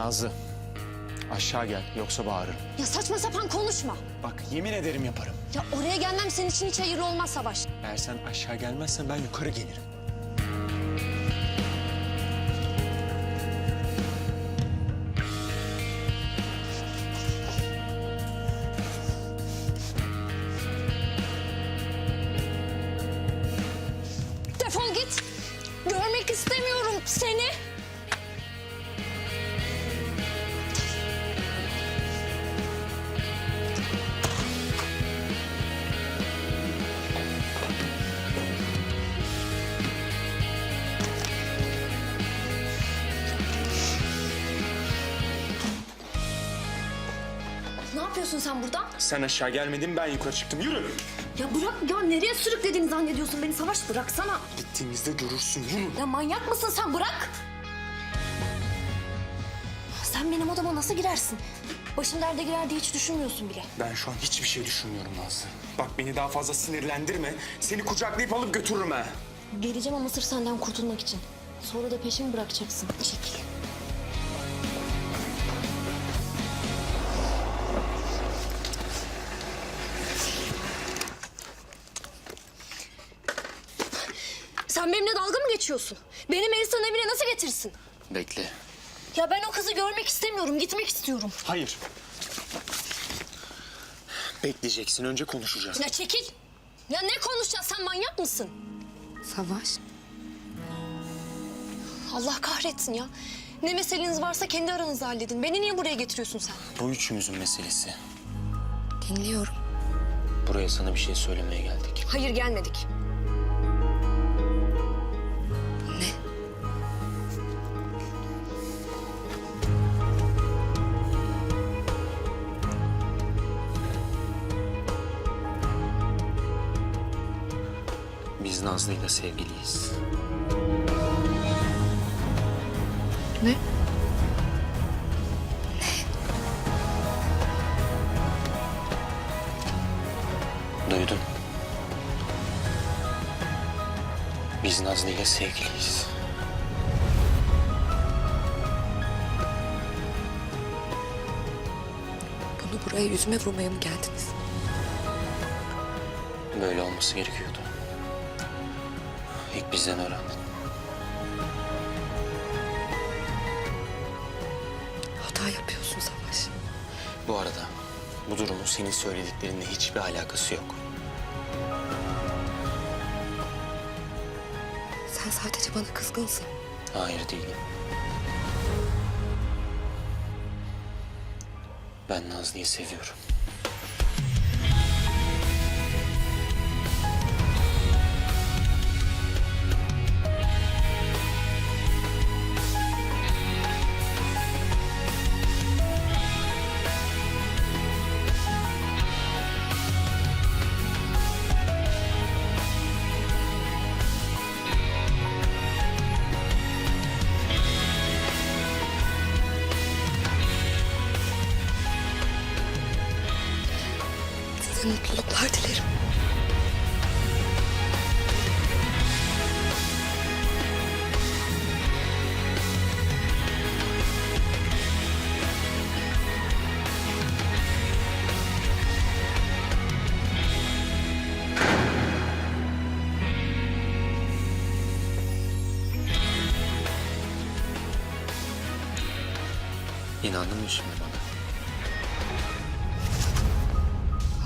Nazlı. Aşağı gel yoksa bağırırım. Ya saçma sapan konuşma. Bak yemin ederim yaparım. Ya oraya gelmem senin için hiç hayırlı olmaz Savaş. Eğer sen aşağı gelmezsen ben yukarı gelirim. Yapıyorsun sen burada? Sen aşağı gelmedin ben yukarı çıktım. Yürü. Ya bırak ya nereye sürüklediğini zannediyorsun beni Savaş bıraksana. Gittiğimizde görürsün. Yürü. Ya manyak mısın sen bırak. Sen benim odama nasıl girersin? Başım derde girer diye hiç düşünmüyorsun bile. Ben şu an hiçbir şey düşünmüyorum Nazlı. Bak beni daha fazla sinirlendirme. Seni kucaklayıp alıp götürürüm ha. Geleceğim ama sırf senden kurtulmak için. Sonra da peşimi bırakacaksın. Çekil. Geçiyorsun? Beni Melisa'nın evine nasıl getirsin? Bekle. Ya ben o kızı görmek istemiyorum, gitmek istiyorum. Hayır. Bekleyeceksin. Önce konuşacağız. Ya çekil. Ya ne konuşacağız? Sen manyak mısın? Savaş. Allah kahretsin ya. Ne meseleniz varsa kendi aranızda halledin. Beni niye buraya getiriyorsun sen? Bu üçümüzün meselesi. Dinliyorum. Buraya sana bir şey söylemeye geldik. Hayır gelmedik. Biz Nazlı'yla sevgiliyiz. Ne? Duydum. Biz Nazlı'yla sevgiliyiz. Bunu buraya yüzüme vurmaya mı geldiniz? Böyle olması gerekiyordu. İlk bizden öğrendin. Hata yapıyorsun Savaş. Bu arada bu durumun senin söylediklerinle hiçbir alakası yok. Sen sadece bana kızgınsın. Hayır değilim. Ben Nazlı'yı seviyorum. Size mutluluklar dilerim. İnandın mı bana?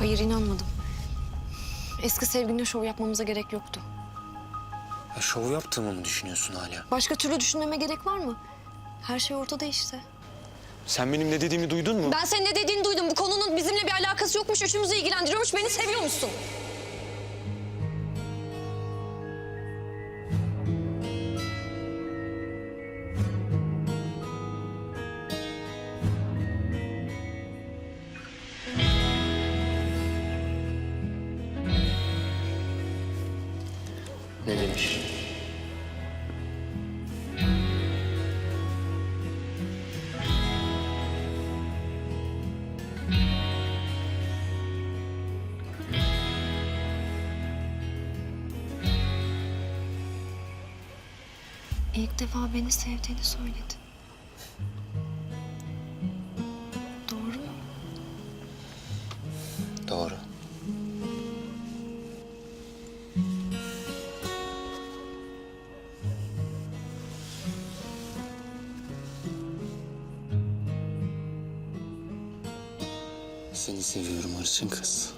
Hayır inanmadım. Eski sevgiline şov yapmamıza gerek yoktu. Ya şov yaptığımı mı düşünüyorsun hala? Başka türlü düşünmeme gerek var mı? Her şey ortada işte. Sen benim ne dediğimi duydun mu? Ben senin ne dediğini duydum. Bu konunun bizimle bir alakası yokmuş. Üçümüzü ilgilendiriyormuş. Beni seviyor ne demiş? İlk defa beni sevdiğini söyledi. Doğru mu? Doğru. Seni seviyorum Arçın kız.